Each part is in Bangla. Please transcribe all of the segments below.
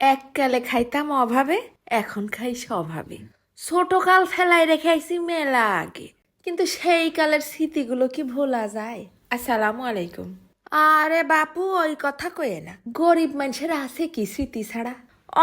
এককালে খাইতাম অভাবে, এখন খাই স্বভাবে। ছোটকাল ফেলাই রেখে আইছি মেলা আগে, কিন্তু সেই কালের স্মৃতিগুলো কি ভোলা যায়? আসসালামু আলাইকুম। আরে বাপু, ওই কথা কয়ে না, গরিব মানুষের আছে কি স্মৃতি ছাড়া?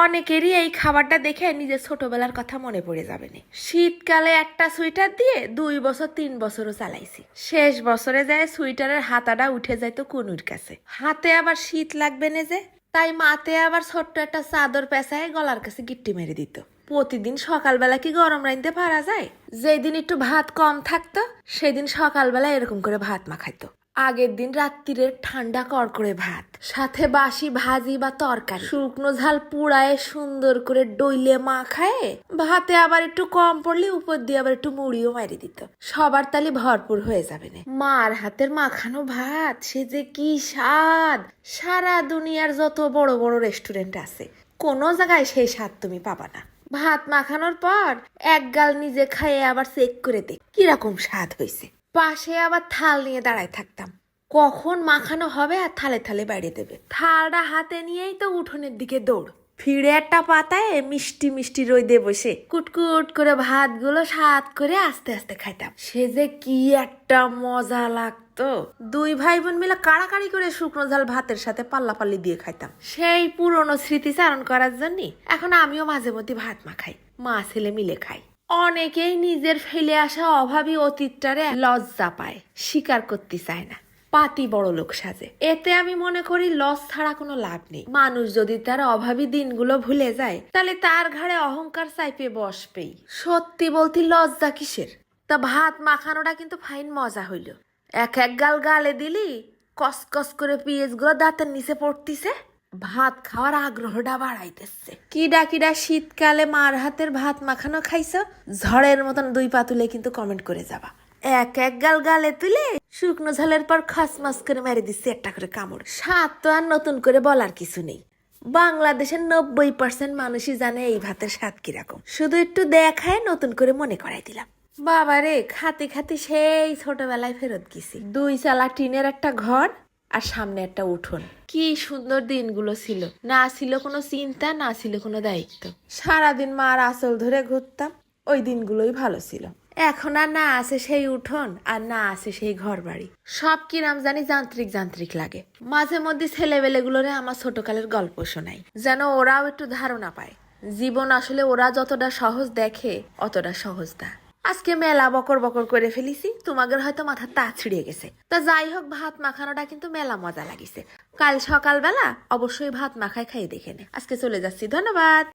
অনেকেরই এই খাবারটা দেখে নিজের ছোটবেলার কথা মনে পড়ে যাবে না। শীতকালে একটা সোয়েটার দিয়ে দুই বছর, তিন বছরও চালাইছি। শেষ বছরে যায় সোয়েটারের হাতাটা উঠে যায় তো কুনুর কাছে। হাতে আবার শীত লাগবে না যে। তাই মাতে আবার ছোট্ট একটা চাদর পেঁচায় গলার কাছে গিট্টি মেরে দিত। প্রতিদিন সকালবেলা কি গরম রাইতে পারা যায়? যেদিন একটু ভাত কম থাকতো, সেদিন সকালবেলা এরকম করে ভাত মাখাইতো। আগের দিন রাত্রিরের ঠান্ডা করকরে ভাত, সাথে বাসি ভাজি বা তরকারি। শুকনো ঝাল পুড়ায় সুন্দর করে ডইলে মাখায় ভাতে আবার একটু কম পড়লে উপর দিয়ে আবার একটু মুড়িও মারি দিত। সবার তালি ভরপুর হয়ে যাবে না। মার হাতের মাখানো ভাত, সে যে কি স্বাদ! সারা দুনিয়ার যত বড় বড় রেস্টুরেন্ট আছে, কোনো জায়গায় সেই স্বাদ তুমি পাবা না। ভাত মাখানোর পর এক গাল নিজে খাইয়ে আবার চেক করে দে, কীরকম স্বাদ হয়েছে পাশে আবার থাল নিয়ে দাঁড়ায় থাকতাম। কখন মাখানো হবে আর থালে থালে বাইরে দেবে। থালটা হাতে নিয়েই তো উঠোনের দিকে দৌড়। ফিরে একটা পাতায় মিষ্টি মিষ্টি রইদে বসে। কুটকুট করে ভাতগুলো স্বাদ করে আস্তে আস্তে খাইতাম। সে যে কি একটা মজা লাগতো। দুই ভাই বোন মিলে কাড়াকাড়ি করে শুকনো ঝাল ভাতের সাথে পাল্লা পাল্লি দিয়ে খাইতাম। সেই পুরনো স্মৃতিচারণ করার জন্য এখন আমিও মাঝে মধ্যে ভাত মাখাই। মা ছেলে মিলে খাই। অনেকেই নিজের ফেলে আসা অভাবী অতীতটারে লজ্জা পায়, স্বীকার করতে চায় না। পাতি বড় লোক সাজে। এতে আমি মনে করি লস ছাড়া কোনো লাভ নেই। মানুষ যদি তার অভাবী দিনগুলো ভুলে যায়, তাহলে তার ঘাড়ে অহংকার চাইপে বসবেই। সত্যি বলতে লজ্জা কিসের? তা ভাত মাখানোটা কিন্তু ফাইন মজা হইল। এক এক গাল গালে দিলি, কস কস করে পিঁয়াজগুলো দাঁতের নিচে পড়তিছে। ভাত খাওয়ার আগ্রহটা বাড়াইতেছে। কিডা কিডা শীতকালে মার হাতের ভাত মাখানো খাইছ? ঝড়ের মতন দুই পা তুলে কিন্তু কমেন্ট করে যাবা। এক এক গাল গালে তুলে শুকনো ঝালের পর খাস মাস করে মেরে দিচ্ছে একটা করে কামড়। স্বাদ তো আর নতুন করে বলার কিছু নেই। বাংলাদেশের নব্বই পার্সেন্ট মানুষই জানে এই ভাতের স্বাদ কীরকম। শুধু একটু দেখায় নতুন করে মনে করাই দিলাম। বাবারে খাতে খাতে সেই ছোটবেলায় ফেরত গেছি। দুই চালা টিনের একটা ঘর আর সামনে একটা উঠোন। কি সুন্দর দিনগুলো ছিল। না ছিল কোনো চিন্তা, না ছিল কোনো দায়িত্ব। সারাদিন মার আসল ধরে ঘুরতাম। ওই দিনগুলোই ভালো ছিল। এখন আর না আছে সেই উঠোন, আর না আছে সেই ঘর বাড়ি সব কিরাম জানি যান্ত্রিক যান্ত্রিক লাগে। মাঝে মধ্যে ছেলেবেলেগুলোরে আমার ছোটকালের গল্প শোনাই। যেন ওরাও একটু ধারণা পায়। জীবন আসলে ওরা যতটা সহজ দেখে, অতটা সহজ না। আজকে মেলা বকর বকর করে ফেলিছি, তোমাদের হয়তো মাথা তা ছিঁড়ে গেছে। তা যাই হোক, ভাত মাখানোটা কিন্তু মেলা মজা লাগিছে। কাল সকালবেলা অবশ্যই ভাত মাখায় খাইয়ে দেখে নে। আজকে চলে যাচ্ছি, ধন্যবাদ!